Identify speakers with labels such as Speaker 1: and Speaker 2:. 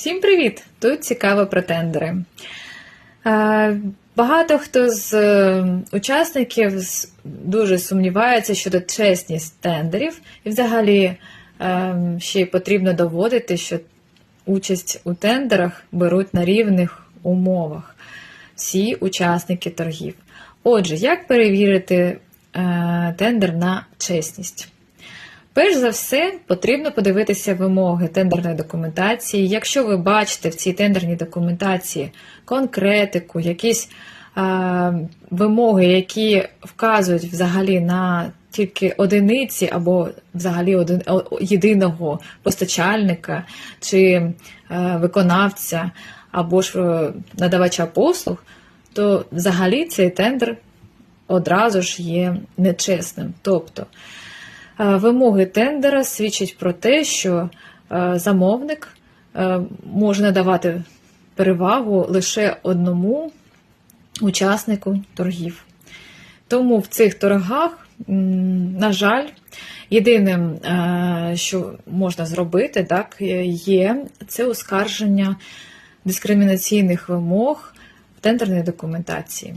Speaker 1: Всім привіт! Тут цікаво про тендери. Е, Багато хто з е, учасників дуже сумнівається щодо чесність тендерів, і взагалі е, ще й потрібно доводити, що участь у тендерах беруть на рівних умовах всі учасники торгів. Отже, як перевірити тендер на чесність? Перш за все, потрібно подивитися вимоги тендерної документації. Якщо ви бачите в цій тендерній документації конкретику, якісь е, вимоги, які вказують взагалі на тільки одиниці або взагалі один, єдиного постачальника чи е, виконавця, або ж е, надавача послуг, то взагалі цей тендер одразу ж є нечесним. Тобто Вимоги тендера свідчать про те, що е, замовник е, може надавати перевагу лише одному учаснику торгів. Тому в цих торгах, на жаль, єдиним, е, що можна зробити, так, е, є це оскарження дискримінаційних вимог в тендерній документації.